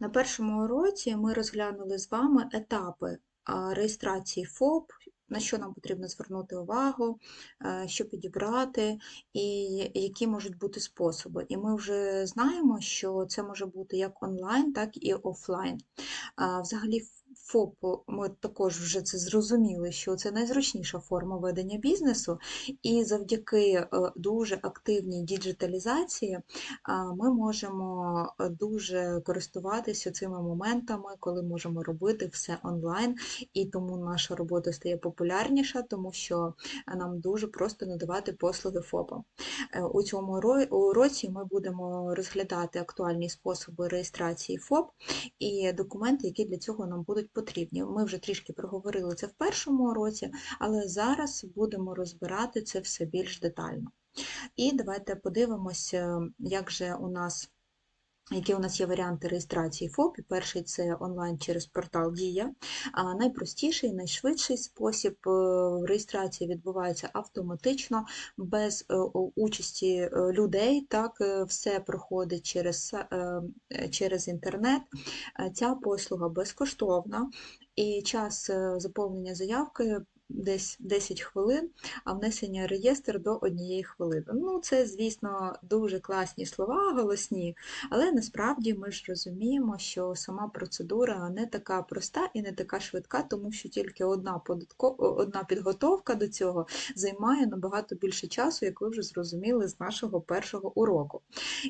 На першому уроці ми розглянули з вами етапи реєстрації ФОП, на що нам потрібно звернути увагу, е, що підібрати, і які можуть бути способи. І ми вже знаємо, що це може бути як онлайн, так і офлайн. Взагалі, ФОП, ми також вже це зрозуміли, що це найзручніша форма ведення бізнесу, і завдяки е, дуже активній діджиталізації ми можемо е, дуже користуватися цими моментами, коли можемо робити все онлайн, і тому наша робота стає популярніша, тому що нам дуже просто надавати послуги ФОПа. Е, у цьому уроці ми будемо розглядати актуальні способи реєстрації ФОП і документи, які для цього нам будуть потрібні. Ми вже трішки проговорили це в першому уроці, але зараз будемо розбирати це все більш детально. І давайте подивимося, як же у нас які у нас є варіанти реєстрації ФОП. Перший це онлайн через портал Дія. А Найпростіший, найшвидший спосіб е, реєстрації відбувається автоматично, без е, участі е, людей. Так, Все проходить через, через інтернет. Ця послуга безкоштовна. І час заповнення заявки десь 10 хвилин, а внесення реєстр до однієї хвилини. Ну, це, звісно, дуже класні слова, голосні, але насправді ми ж розуміємо, що сама процедура не така проста і не така швидка, тому що тільки одна податко... одна підготовка до цього займає набагато більше часу, як ви вже зрозуміли з нашого першого уроку.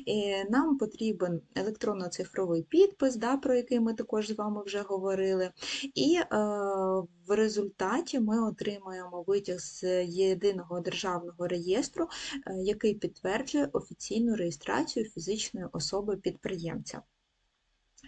І Нам потрібен електронно-цифровий підпис, да, про який ми також з вами вже говорили. І е, в результаті ми отримуємо витяг з єдиного державного реєстру, е, який підтверджує офіційну реєстрацію фізичної особи підприємця.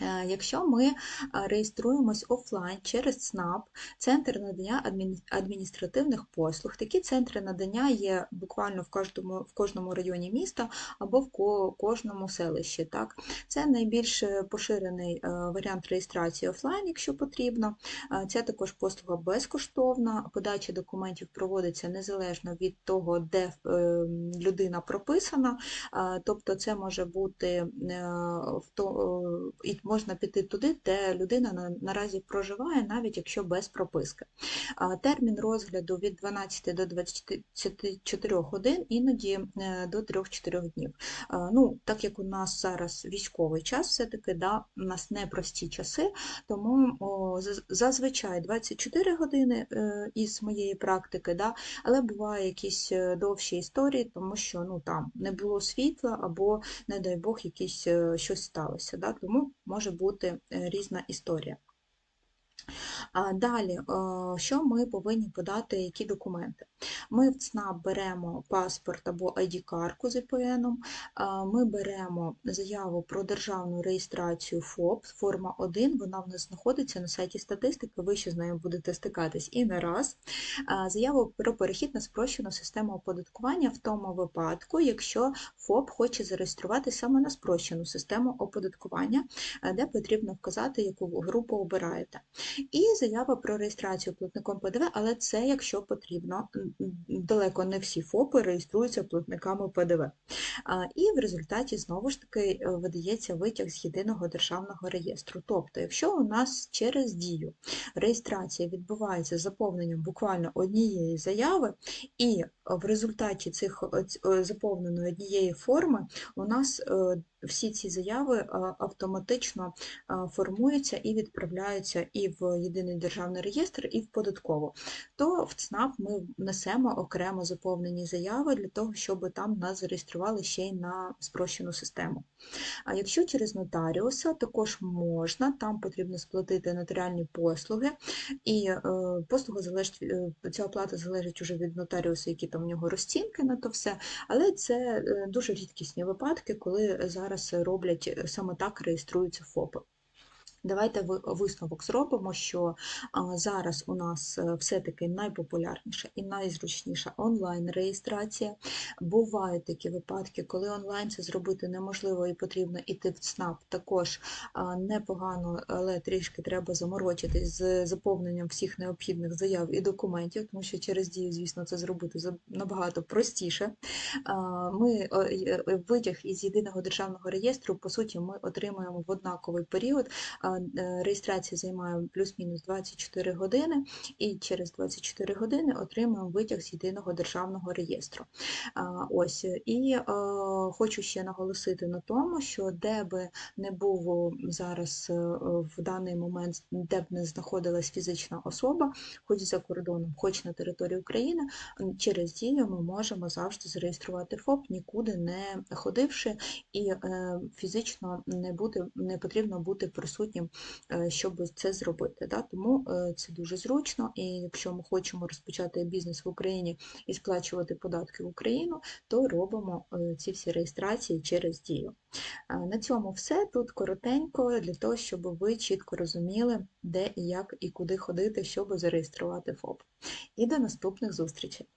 Е, якщо ми е, реєструємось офлайн через ЦНАП, центр надання адміністративних послуг, такі центри надання є буквально в кожному в кожному районі міста або в кожному селищі. Так? Це найбільш поширений е, варіант реєстрації офлайн, якщо потрібно. Це також послуга безкоштовна, подача документів проводиться незалежно від того, де людина прописана, тобто це може бути і можна піти туди, де людина наразі проживає, навіть якщо без прописки. Термін розгляду від 12 до 24 годин, іноді е, до 3-4 днів. Ну, Так як у нас зараз військовий час, все-таки да, у нас непрості часи, тому о, зазвичай 24 години е, із моєї практики, да, але буває якісь е, довші історії, тому що ну, там не було світла або, не дай Бог, якісь щось сталося. Да, Тому може бути е, різна історія. Далі, е, що ми повинні подати, які документи? Ми в ЦНАП беремо паспорт або ID-карку з ІПН, ми беремо заяву про державну реєстрацію ФОП, форма 1, вона в нас знаходиться на сайті статистики, ви ще з нею будете стикатись і не раз. Заяву про перехід на спрощену систему оподаткування в тому випадку, якщо ФОП хоче зареєструвати саме на спрощену систему оподаткування, де потрібно вказати, яку групу обираєте. І заява про реєстрацію платником ПДВ, але це якщо потрібно. Далеко не всі ФОПи реєструються платниками ПДВ. І в результаті, знову ж таки, е, видається витяг з єдиного державного реєстру. Тобто, якщо у нас через дію реєстрація відбувається з заповненням буквально однієї заяви, і в результаті цих е, заповненої однієї форми у нас е, всі ці заяви автоматично формуються і відправляються і в єдиний державний реєстр, і в податкову, то в ЦНАП ми несемо окремо заповнені заяви для того, щоб там нас зареєстрували ще й на спрощену систему. А якщо через нотаріуса, також можна, там потрібно сплатити нотаріальні послуги, і е, послуга залежить, е, ця оплата залежить уже від нотаріуса, які там у нього розцінки на то все, але це е, дуже рідкісні випадки, коли зараз роблять саме так реєструються ФОПи. Давайте ви- висновок зробимо, що зараз у нас е, все-таки найпопулярніша і найзручніша онлайн-реєстрація. Бувають такі випадки, коли онлайн це зробити неможливо і потрібно іти в ЦНАП. Також непогано, але трішки треба заморочитись з заповненням всіх необхідних заяв і документів, тому що через дію, звісно, це зробити набагато простіше. Ми е, витяг із єдиного державного реєстру, по суті, ми отримуємо в однаковий період. Е, Реєстрація займає плюс-мінус 24 години, і через 24 години отримуємо витяг з єдиного державного реєстру. Ось і е, хочу ще наголосити на тому, що де би не був зараз е, в даний момент, де б не знаходилась фізична особа, хоч за кордоном, хоч на території України, через дію ми можемо завжди зареєструвати ФОП, нікуди не ходивши, і фізично не бути не потрібно бути присутнім, е, щоб це зробити. Да? Тому е, це дуже зручно, і якщо ми хочемо розпочати бізнес в Україні і сплачувати податки в Україну, то робимо е, ці всі реєстрації через дію. На цьому все. Тут коротенько для того, щоб ви чітко розуміли, де і як і куди ходити, щоб зареєструвати ФОП. І до наступних зустрічей!